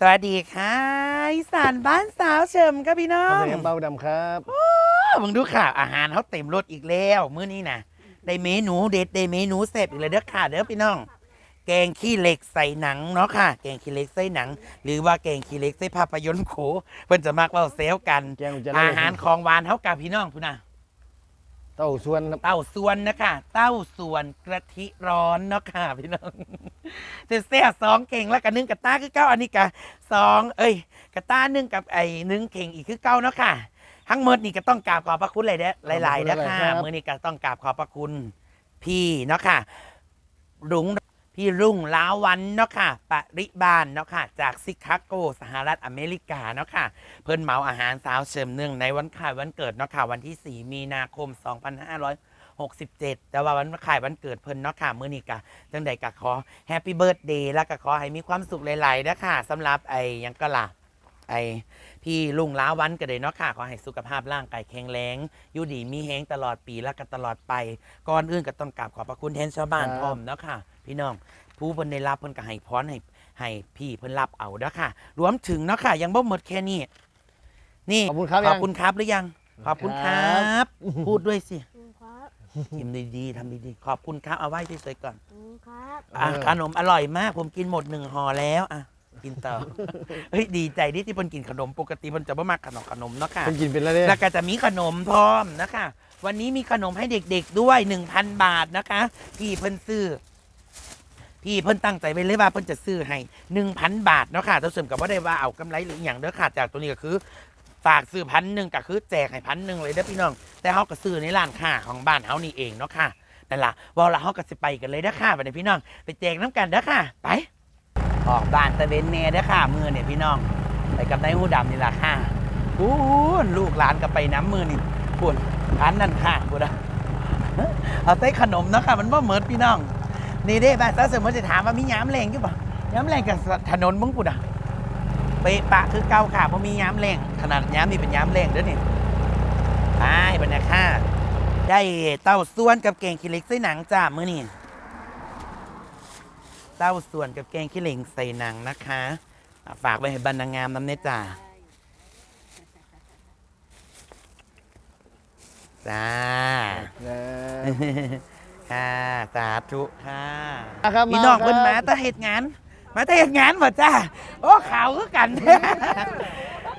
สวัสดีค่ะอีสานบ้านสาวเฉิมครับพี่น้อข้าวงเหนียวเบาดำครับมึงดูค่ะอาหารเขาเต็มรถอีกแล้วมื้อนี้นะได้เมนูเด็ดได้เมนูเสพอีกเลยเด้อค่ะเด้อพี่น้อง แกงขี้เหล็กใส่หนังเนาะค่ะ แกงขี้เหล็กใส่หนัง หรือว่าแกงขี้เหล็กใส่ภาพยนตร์โขเพิ่นจะมักเว่าเซลกัน แกงอุจจาระอาหารของหวานเท่ากับพี่น้องพุ่นนะ เต้าส่วนครับ เต้าส่วนนะคะเต้าส่วนกระทิร้อนเนาะค่ะพี่น้องจะเสียสองเข่งแล้วกับนึ่งกับตาคือเก้าอันนี้กับสองเอ้ยกับตาหนึ่งกับไอ้หนึ่งเข่งอีกคือเก้าเนาะค่ะ ทั้งหมดนี่ก็ต้องกราบขอบพระคุณเลยเด้อหลายๆเด้อค่ะมือนี้ก็ต้องกราบขอบพระคุณพี่เนาะค่ะรุ้ง พี่รุ่งล้าวันเนาะค่ะ ปริบานเนาะค่ะ จากซิคาโก สหรัฐอเมริกาเนาะค่ะ เพิ่นเหมาอาหารสาวเฉิมเนื่องในวันขายวันเกิดเนาะค่ะ วันที่ 4 มีนาคม 2567 แต่ว่าวันขายวันเกิดเพิ่นเนาะค่ะ มื้อนี้ก็จังใดก็ขอแฮปปี้เบิร์ดเดย์แล้วก็ขอให้มีความสุขหลายๆนะค่ะสำหรับไอ้ยังก็ล่ะไอ้ พี่ลุงล้าวันก็เลยเนาะค่ะ ขอให้สุขภาพร่างกายแข็งแรงอยู่ดีมีแฮงตลอดปีและก็ตลอดไป ก่อนอื่นก็ต้องกราบขอบพระคุณแทนชาวบ้านพร้อมเนาะค่ะ พี่น้อง ผู้เพิ่นได้รับเพิ่นก็ให้พรให้ให้พี่เพิ่นรับเอาเนาะค่ะ รวมถึงเนาะค่ะ ยังบ่หมดแค่นี้ นี่ขอบคุณครับขอบยังคุณครับหรือยัง ขอบคุณคครัรับบพูดด้วยสิครับทิมดีๆทำดีๆ ขอบคุณครับ เอาไว้เฉยๆก่อนครับ อะเออขนมอร่อยมาก ผมกินหมดหนึ่งห่อแล้วอะ กินต่อ เฮ้ยดีใจที่ที่เพิ่นกินขนมปกติเพิ่นจะบ่มักขนมขนมเนาะค่ะเป็นกินเป็นแล้วเนี่ยแล้วก็จะมีขนมพร้อมนะคะ วันนี้มีขนมให้เด็กๆด้วย 1,000 บาทนะคะ พี่เพิ่นซื้อ พี่เพิ่นตั้งใจไว้เลยว่าเพิ่นจะซื้อให้ 1,000 บาทเนาะค่ะตัวเสริมกับว่าได้ว่าเอากำไรหรืออย่างเด้อค่ะจากตัวนี้ก็คือ ฝากซื้อพันหนึ่งก็คือแจกให้พันหนึ่งเลยเด้อพี่น้อง แต่เขาก็ซื้อในร้านค้าของบ้านเฮานี่เองเนาะค่ะนั่นล่ะว่าเราเขาก็สิไปกันเลยเด้อค่ะไปเด้อพี่น้อง ไปแจกน้ำกันเด้อค่ะ ไป ออกบ้านตะเวนเน่เด้ค่ะมือเนี่ยพี่น้องไปกับนายหูดำนี่ล่ะค่ะอู้ลูกหลานก็ไปน้ำมือนี่ปุ่นพันนั่นค่ะปุ่นะเอาใส่ขนมเนาะค่ะ มันบ่เหมิดพี่น้อง นี่เด้บ้านซาเสริมมันจะถามว่ามีย้ำแรงอยู่ปะย้ำแรงกับถนนมึงปุ่นอะเปะปะคือเก่าค่ะเพราะมีย้ำแรงขนาดย้ำนี่เป็นย้ำแรงเด้อนี่ไปบรรยากาศได้เต้าส่วนกับแกงขี้เล็กใส่หนังจ้ามื้อนี่ เต้าส่วนกับแกงขี้เหล็กใส่หนังนะคะอะฝากไว้ให้บรรณางามน้ำเนตจ้าจ้านะค่ะ สาธุค่ะอะครับพี่น้องครับ เพิ่นมาแตาเหตุงาน มาแตาเหตุงานบ่จ้าโอ้ขาวคือกัน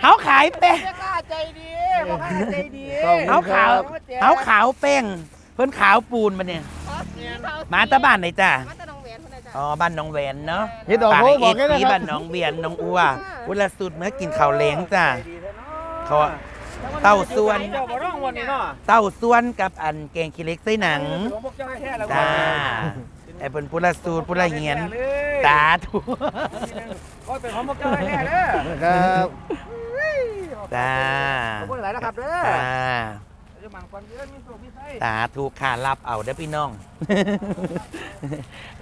เขาขายเป้งกล้าใจดีพ่อข้าใจดีขอบคุณเขาขาวครับเขาขาวเป้งเพิ่นขาวปูนมาเนี่ย มาแตาบ้านไหนจ้ามาตะน องแหวนคนใดจ้ะอ๋อบ้านน้องแหวนเนาะเฮ็ดดอกฝากโพให้บอกเอได้ฟนะซีครับ้าบนน้องเวียนน้องอัววุลสุดเมื่อกินข้าวเล้งจ้าเขาเต้าส่วน เจ้าบ่ร้องวันนี้เนาะเต้าส่วนกับอันแกงขี้เหล็กใส่หนังหลวงพ่อเจ้าให้แท้แล้วจ้าไอ้เพิ่นพุละสูตรพุละเหียนสาธุก็เป็นของพวกเจ้าให้แท้เด้อนะครับ จ้า ขอบคุณหลายนะครับเด้อ จ้า จะมังคนเยอะมีสุขมีไส้สาธุค่ะรับเอาเด้อพี่น้อง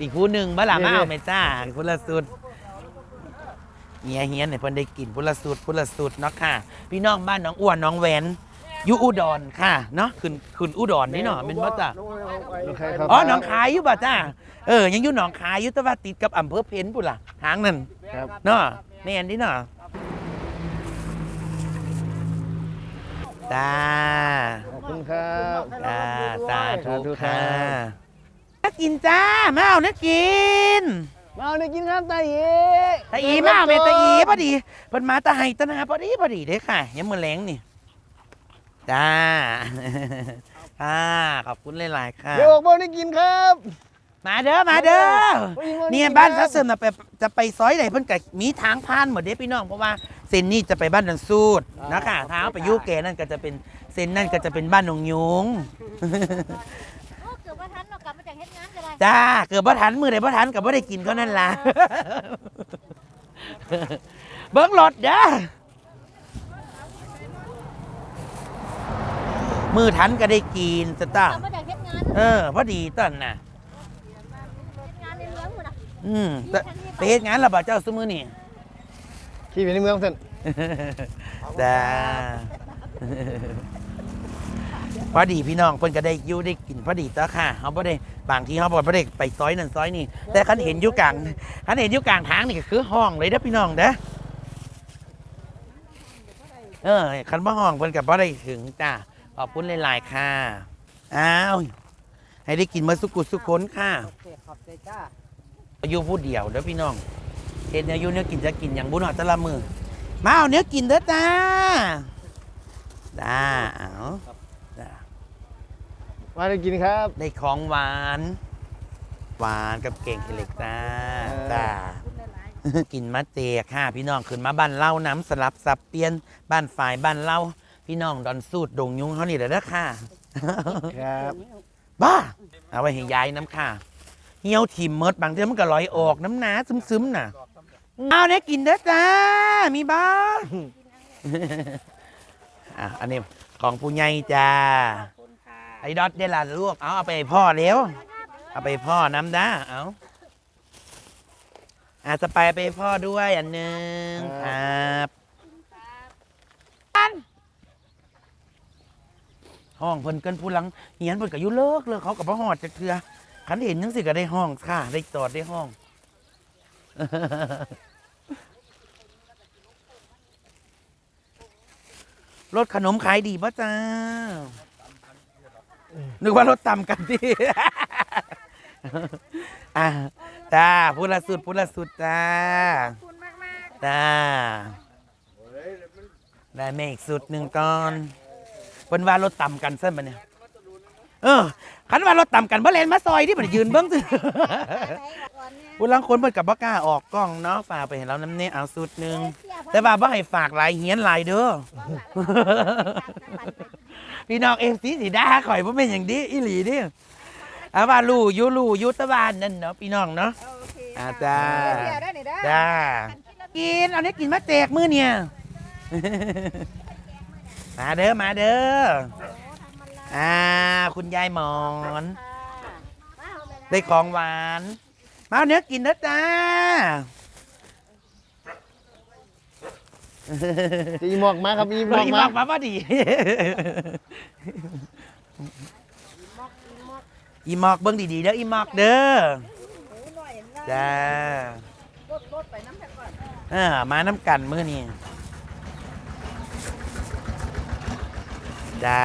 อีกผู้หนึ่งบ้าหล่ะมาเอาไหมจ้าพุละสูตรเฮียเฮียนเนี่ยเพิ่นได้กินพุละสูตรพุละสูตรเนาะค่ะ พี่น้องบ้านน้องอ้วนน้องแหวนอยู่อุดรค่ะเนาะขึ้นขึ้นอุดรนี่เนาะเป็นบ่จ้าอ๋อหนองคายอยู่บ่จ้าเออยังอยู่หนองคายอยู่แต่ว่าติดกับอำเภอเพนปุ่นล่ะทางนั้นครับเนาะแม่นดิเนาะจ้า คุณครับจ้าสาธุสาธุครัค่ะบมากินจ้ามาเอานะกินมาเอาได้กินครับตาเอ๋ตาอีมาเอาเมตาอีพอดีเพิ่นมาตาไห้ตานาพอดีพอดีเด้อค่ะยังมือแรงนี่จ้าค่ะขอบคุณหลายๆค่ะเดี๋ยวบอกบอกได้กินครับ มาเด้อมาเด้อโอ้ยวันนี้เนี่ยบ้านทัศเสริมน่ะไปจะไปซอยไหนเพิ่นก็มีทางผ่านหมดเด้พี่น้องเพราะว่าเส้นนี้จะไปบ้านดันสูดนะคะทางไปยูเกนั่นก็จะเป็น เส้นนั่นก็จะเป็นบ้านหนองยุง โอ้เกือบว่าทันเรากลับมาจากเฮ็ดงานกันเลยจ้าเกิดบ่ทันมือใดบ่ทันก็บ่ได้กินเขานั่นล่ะ เบิ่งรถเด้อมือทันก็ได้กินสตากลับมาจากเฮ็ดงานเออพอดีต้นน่ะ เฮ็ดงานในเมืองหมดอะอืมแต่ไปเฮ็ดงานแล้วบ่เจ้าซุมื้อนี่ ขี่ไปในเมืองเส้นจ้า พอดีพี่น้องเพิ่นก็ได้อยู่ได้กินพอดีต่อค่ะเขาบ่ได้บางทีเขาบ่ได้ไปซอยนั่นซอยนี่ แต่คันเห็นอยู่กลางคันเห็นอยู่กลางทางนี่ก็คือห้องเลยเด้อพี่น้องเด้อเออคันบ่ห้องเพิ่นกับบ่ได้ถึงจ้าขอบคุณหลายๆค่ะอ้าวให้ได้กินมาสุกุสุคนค่ะขอบใจจ้าอยู่ผู้เดียวเด้อพี่น้องเฮ็ดแนวอยู่เนื้อกินจะกินอย่างบุญหอดแตะละมือมาเอาเนื้อกินเด้อจ้าจ้าเอาจ้า มาได้กินครับ ได้ของหวาน หวานกับเก่งเล็กจ้าเออจ้ากินมาเจค่ะ พี่น้องขึ้นมาบ้านเล่าน้ำสลับสับเปลี่ยนบ้านฝ่ายบ้านเล่าพี่น้องดอนสูตรดงยุงเขานี่แหละเด้อค่ะครับบ้าเอาไว้ให้ยายน้ำค่ะเหี่ยวถิ่มเมดบางทีมันก็ลอยออกน้ำหนาซึมๆน่ะเอาเนี่ยกินเด้อจ้า มีบ้าอะอันนี้ของผู้ใหญ่จ้า ไอ้ดอทได้ละลูกเอาเอาไปให้พ่อเร็วเอาไปให้พ่อน้ำด้าเอาอะสไปร์ไปให้พ่อด้วยอันหนึ่งครับห้องเพิ่นเกินผู้หลังเหียนเพิ่นก็อยู่เลิกเลยเขากับพ่อหอดจะเถื่อขันเห็นจังสิก็ได้ห้องค่ะ ได้จอดได้ห้อง รถขนมขายดีป่ะจ้า นึกว่ารถต่ำกันดิอะจ้าพูดละสุดพูดละสุดจ้าคุณมากมากจ้าได้แม่อีกสุดหนึ่งก่อนเป็นว่ารถต่ำกันเส้นมันเนี่ยเออคันว่ารถต่ำกันบ่เลนมาซอยที่มันยืนเบิ้งสิก่อนเนี่ยผู้ลังคนเพิ่นกับบ่กล้าออกกล้องเนาะฝากไปเห็นเราน้ำเนี่ยเอาสุดหนึ่งแต่ว่าบ่ให้ฝากหลายเฮียนหลายเด้อ พี่น้องเอ็มซีสีดาข่อยบ่เป็นอย่างดีอีหลีดิอาว่าลู่อยู่ลู่อยู่ตะวันนั่นเนาะพี่น้องเนาะ โอเคอาจ้า เดี๋ยวได้นี่ได้จ้ากินเอาเนี้ยกินมาแจกมื้อเนี่ย มาเด้อมาเด้ออ่า คุณยายหมอน ได้ของหวาน มาเอาเนื้อกินเด้อจ้า จะอีหมอกมาครับอีหมเราอกอีมามอกมาพอดีอีมอกเบิ้งดีๆเด้ออีมอกเด้อจ้าเออมาน้ำกันมื้อนี้จ้า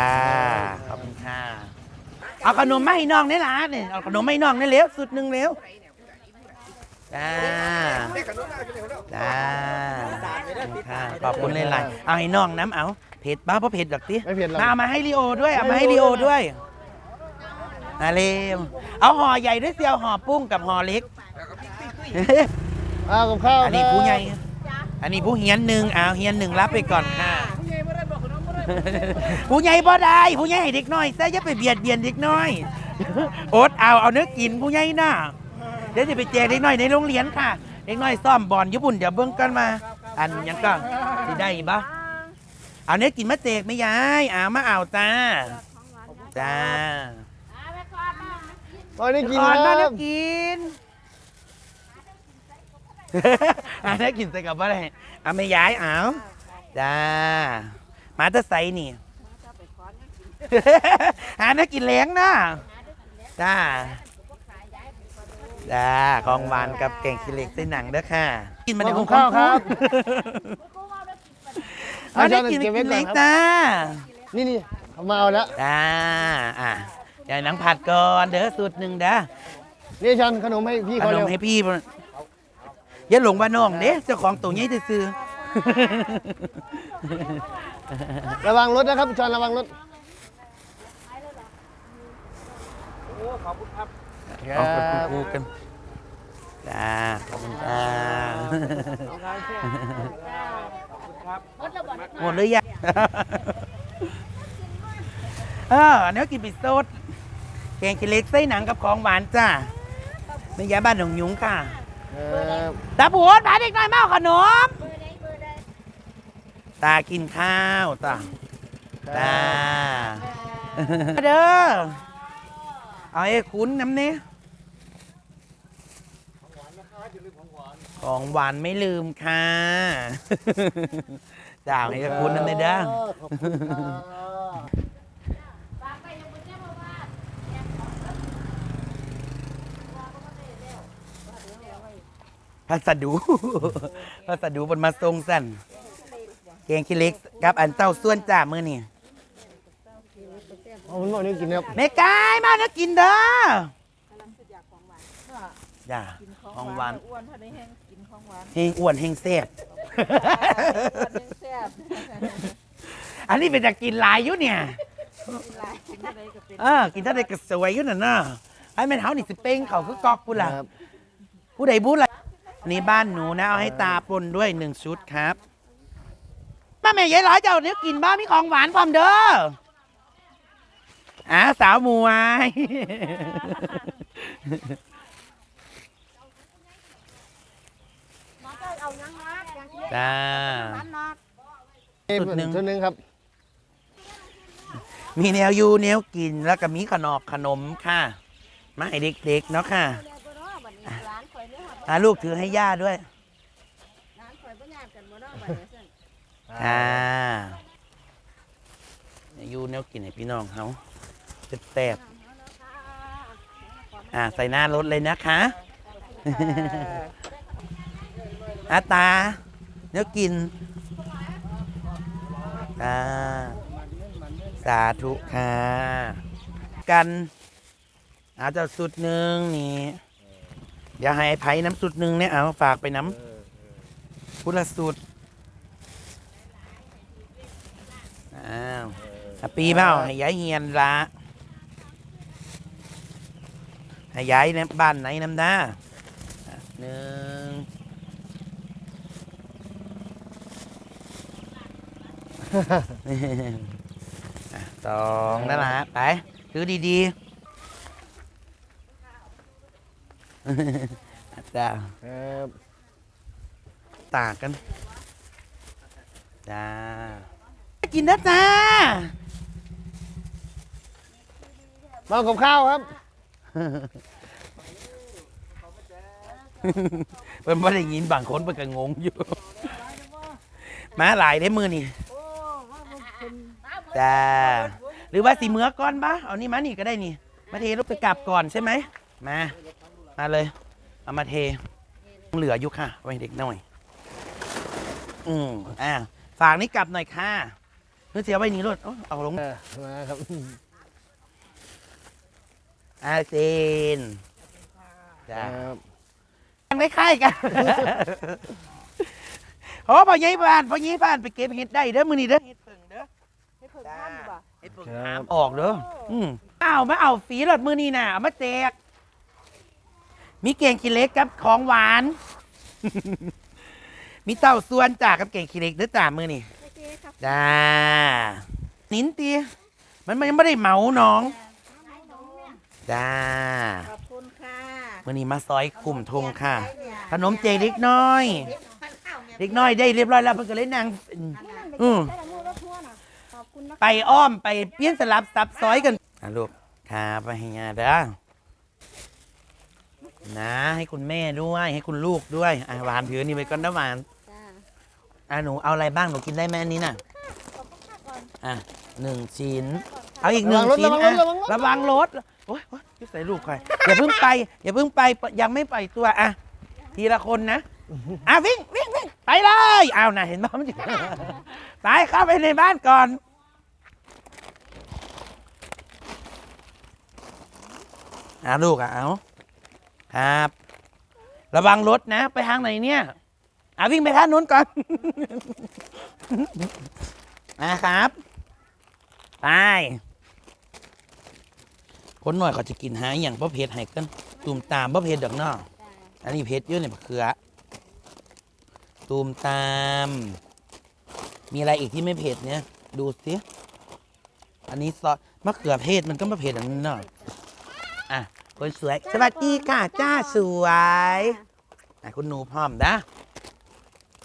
ขอบคุณค่ะเอาขนมมาให้น้องนี่ล่ะนี่เอาขนมมาให้น้องนี่เร็วสุดหนึ่งเร็วจ้าจ้า ค่ะขอบคุณเลยล่ะเอาให้น้องน้ำเอาเผ็ดบ้าเพราะเผ็ดดอกติไม่เผ็ดหรอก มาเอามาให้ลีโอด้วยเอามาให้ลีโอด้วยมาเร็วเอาห่อใหญ่ด้วยเสียวห่อปุ้งกับห่อเล็ก อ้าวกับข้าวอันนี้ครับผู้ใหญ่ อันนี้ผู้เฮียนหนึ่งเอาเฮียนหนึ่งรับไปก่อนค่ะ ผู้ใหญ่บ่ได้ ผู้ใหญ่ให้เด็กน้อยแต่อย่าไปเบียดเบียนเด็กน้อย โอ๊ตเอาเอาเนื้อกินผู้ใหญ่น่ะเดี๋ยวจะไปแจกเด็กน้อยในโรงเรียนค่ะ เด็กน้อยซ่อมบอลญี่ปุ่นเดี๋ยวเบิ่งกันมา อันยังก็สิได้บ่เอาเนื้อกินมาแจกไหม่ยายเอามาเอาจ้าจ้ามาได้กินก่อนคมารัเนื้อบกินอันนี้กินใส่กับอะไรเอาไม่ย้ายเอาจ้ามาจะใส่นี่ หาเนื้อกินเลี้ยงนะจ้า จ้าของหวานกับแกงขี้เหล็กใส่หนังเด้อค่ะ กินมาในของข้าวครับ เอาได้กินกินเล็กจ้านี่นี่เอามาเอาแล้ว จ้าอะยายหนังผัดก่อนเด้อสูตรหนึ่งเด้อนี่ชันขนมให้พี่ขเขานเร็มวให้พี่บ่อย่าหลงบ้านน้องเด้เจ้าของตัวใหญ่ซื่อระวังรถนะครับชันระวังรถ ๆขอบคุณครูกันจ้าขอบคุณจ้าหมดแล้วบ่หมดเลยยังเออเนื้อกินปิโซดแกงขี้เหล็กไส้หนังกับของหวานจ้าไม่ย้ายบ้านหนองยุงค่ะครับตาปวดพาเด็กน้อยมาเอาขนมเบอร์ใดเบอร์ใดตากินข้าวตาตาเด้อเอาไอ้คุ้นน้ำเนี้ ของหวานไม่ลืมค่ะจ้าให้ไอ้คุ้นน้ำเนี้เด้อขอบคุณครับฝากไปยังบ่แจ้งว่าพัสดุพัสดุบนมาทรงสั่นแกงขี้เหล็กกับอันเต้าส่วนจ้ามื้อนี่เอามันบอกนี่กินครับแม่กายมาเด้อกินเด้อจ้าของหวาน อ้วนพอได้แห้งกินของหวานเฮงอ้วนเฮงแซ่บอ้วนยังแซ่บอันนี้เป็นจะกินหลายอยู่เนี่ยหลายกินอะไรก็เป็นเออ กินเท่าใดก็สวยอยู่น่ะนะไอ้แม่นเฮานี่สิเป้งเขาคือกอกผู้ล่ะครับ ผู้ใดบูดล่ะอันนี้บ้านหนูนะ เอาให้ตาปนด้วยหนึ่งชุดครับป้าแม่ยายร้อยเจ้าเนี่ยกินบ้ามีของหวานพร้อมเด้ออ่าสาวมวย น้องก็เอายังนักยังเยอะ จ้านั้นนักสุดหนึ่ง ชุดหนึ่งครับ มีแนวอยู่แนวกินแล้วก็มีขนมขนมค่ะมาให้เด็กๆเนาะค่ะเดี๋ยวบ่เนาะบัดนี้ร้านข่อยเนี่ยค่ะอ่าลูกถือให้ย่าด้วยร้านข่อยบ่ญาติกันบ่เนาะบัดนี้ซั่นอ่าอยู่แนวกินให้พี่น้องเขาแซ่บๆอ่าใส่หน้ารถเลยนะคะ อาตา เนื้อกินอ่าสาธุค่ะ กัน อาจจะสุดหนึ่งนี่เดี๋ยวให้ไผ่น้ำสุดหนึ่งเนี่ยเอาฝากไปน้ำพุทธสุดอ้าวปีเปล่าให้ย้ายเฮียนละให้ย้ายบ้านไหนน้ำหน้าหนึ่ง อะสองนั่นแหละไปถือดีๆอะจ้าครับตากกัน จ้า กินนะจ้า มากับข้าวครับเพิ่นไม่ได้ยินบางคนเพิ่นก็งงอยู่ มาหลายได้มือนี่ จ้าหรือว่าสีเมือก่อนปะเอานี่มานี่ก็ได้นี่ มาเทลูกไปกลับก่อนใช่ไหมมา มาเลย เอามาเท เหลืออยู่ค่ะ ไว้เด็กหน่อย อืมอ่าฝากนี้กลับหน่อยค่ะเพื่อเสียไว้นี่รถเอาเอาลงเออมาครับอาเซนจ้าครับยังไม่ค่ายกันโอ้พอยี่บ้านพอยี่บ้านไปเก็บเห็ดได้เด้อมือนี้เด้อเห็ดเพิ่งเด้อ ให้เพิ่งทำดีกว่าเห็ดเพิ่งหามออกเด้ออืมเอามาเอาฝีหลอดมือนี้น่ะเอามาแจก มีเก่งขี้เหล็กกับของหวาน มีเต้าส่วนจากกับเก่งขี้เหล็กเด้อจ้ามือนี่โอเคครับจ้านินตีมันมันยังไม่ได้เหมาน้องจ้าขอบคุณค่ะมื่อนี้มาซอยคุ่มทงค่ะ ขนมเจเล็กน้อย เล็กน้อยได้เรียบร้อยแล้วเพิ่นก็เลยนั่งอืมได้ละมูรถทัวร์น่ะข อบคุณนะไปอ้อมไปเปลี่ยนสลับซับซอยกันอะลูกครับไปให้งานเด้อนะ ให้คุณแม่ด้วยให้คุณลูกด้วยอะหวานถือนี่ไปก่อนนะหวานจ้าอะหนูเอาอะไรบ้างหนูกินได้ไหมอันนี้น่ะขอบคุณค่ะก่อนอะหนึ่งชิ้นเอาอีกหนึ่งระวังรถชิ้นระวังรถอะระวังรถระวังรถโอ๊ยโอ๊ยพี่ใส่ลูกใครอย่าเพิ่งไป อย่าเพิ่งไปยังไม่ปล่อยตัวอะทีละคนนะอะวิ่งวิ่งวิ่งไปเลยเอาน่ะเห็นไหมมันจะไปเข้าไปในบ้านก่อน อะลูกอะเอาครับ ระวังรถนะ ไปทางไหนเนี่ยอะวิ่งไปทางนู้นก่อน นะครับ ไปคนหน่อยเขาจะกินหาอหย่างบ่เผ็ดให้กันตูมตามบ่เผ็ดดอกเนาะอันนี้เผ็ดเยอะเนี่ยมะเขือตูมตาม มีอะไรอีกที่ไม่เผ็ดเนี่ย ดูสิ อันนี้ซอสมะเขือเทศมันก็มาเผ็ดอันนั้นเนาะ อะคนสวย สวัสดีค่ะจ้าสวยอะคุณหนูพร้อมนะ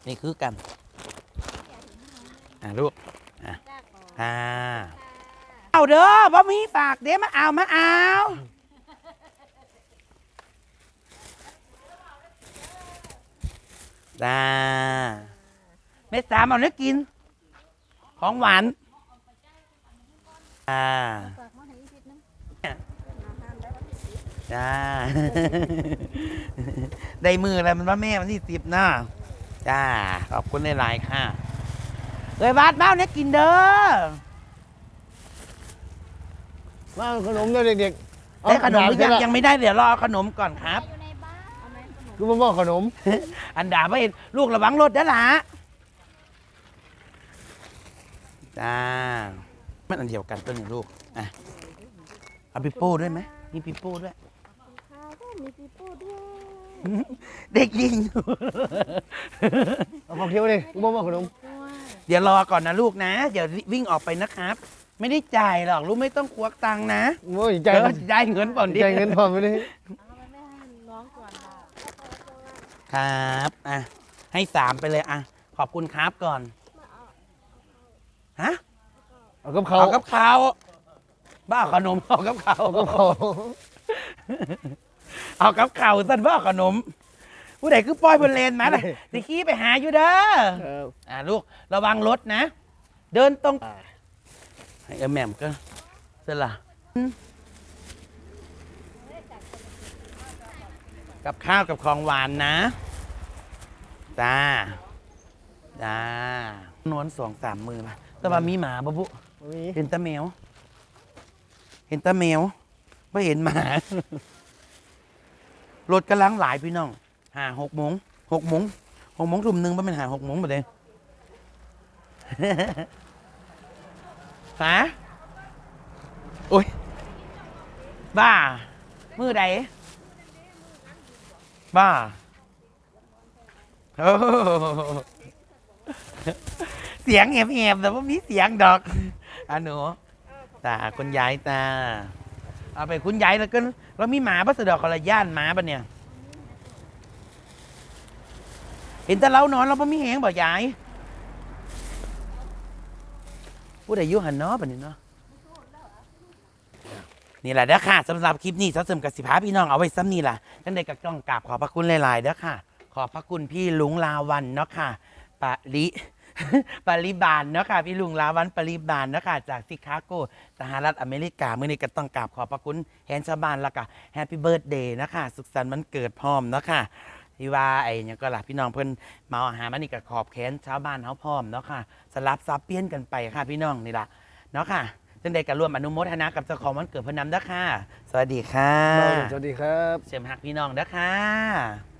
นี่คือกัน อะลูก อะจ้าก่อนอ่าเอาเด้อบ่มีฝากเด้มาเอามาเอาจ้าแม่สามเอาเนื้อกิน ของหวาน อ่า ฝากมาให้อีกนิดนึง จ้า ได้มือแล้วมันว่าแม่มันที่สิบหน้าจ้า ขอบคุณในหลายๆค่ะเอ้ยบาดเบ้าเนี่ยกินเด้อมาเอาขนมด้วยเด็กๆเอาได้ขนมหรือยังดาบยังไม่ได้เดี๋ยวรอขนมก่อนครับ อยู่ในบ้านคือมาบอกขนม อันดาไม่เห็นลูกระวังรถนะล่ะจ้ามันอันเดียวกันตัวนี้ลูกอะเอาปิโป้ด้วยไหมมีปิโป้ด้วยข้าวก็ มีปีโป้ด้วยเด็กยิงเอาของเคี้ยวดิคือมาบอกขนมเดี๋ยวรอก่อนนะลูกนะ เดี๋ยววิ่งออกไปนะครับ ไม่ได้จ่ายหรอกลูกไม่ต้องควักตังค์นะโอ้ยใจเออได้เงินก่อนดิใจเงินพอไปเลยเอามันไม่ให้น้องก่อนล่ะครับอะให้สามไปเลยอะขอบคุณครับก่อนฮะเอากับเขาเอากับเขาวบ้าขนมเอากับเขาวเอากับเขา เอากับเขาวสั่นบ้าขนม ผู้ใดคือปล่อยบนเลนมาเลยติขี้ไปหาอยู่เด้อครับอ่าลูกระวังรถนะ เดินตรงให้เออแหม่มก็เสร็จละกับข้าวกับของหวานนะจ้าจ้านวลสองสามมือมาแต่ว่ามีหมาบ่บุมีเห็นตาแมว เห็นตาแมวไม่เห็นหมา รถกำลังหลายพี่น้องหาหกโมงหกโมงหกโมงทุ่มหนึ่งไม่เป็นหาหกโมงหมดเลยฮะโอ้ย บ้า มือใดบ้าโอ้โหเสียงแอบๆแต่ว่ามีเสียงดอกอะหนูตาคุณยายตา เอาไปคุณยายแล้วก็เรามีหมาบัสดอกกระย่านหมาปะเนี่ย เห็นแต่เรานอนเราไม่มีแหงบ่ยายผู้ใดยุหันเนาะปะเนี่ยเนาะนี่แหละเด้อค่ะสำหรับคลิปนี้เจ้าเสริมกับสิพาพี่น้องเอาไว้ซ้ำนี่ล่ะท่านใดกับจ้องกราบขอบพระคุณหลายๆเด้อค่ะ ขอบพระคุณพี่ลุงลาวันเนาะค่ะปาริ ปาริบานเนาะค่ะพี่ลุงลาวันปาริบานเนาะค่ะจากชิคาโกสหรัฐอเมริกามื่อนี้ก็ต้องกราบขอบพระคุณแฮนชาวบ้านแล้วก็แฮปปี้เบิร์ดเดย์นะคะ สุขสันต์วันเกิดพร้อมเนาะค่ะที่ว่าไอ้เนี่ยก็หลัพี่น้องเพิ่นมาเอาอาหารมานี่ก็ขอบแขนชาวบ้านเฮาพร้อมเนาะค่ะสลับซับเปลี่ยนกันไปค่ะพี่น้องนี่ล่ะเนาะค่ะจังใดก็ร่วมอนุโมทนากับเจ้าของวันเกิดเพิ่นนำเด้อค่ะ สวัสดีค่ะ สวัสดีครับ เสียมหักพี่น้องเด้อค่ะ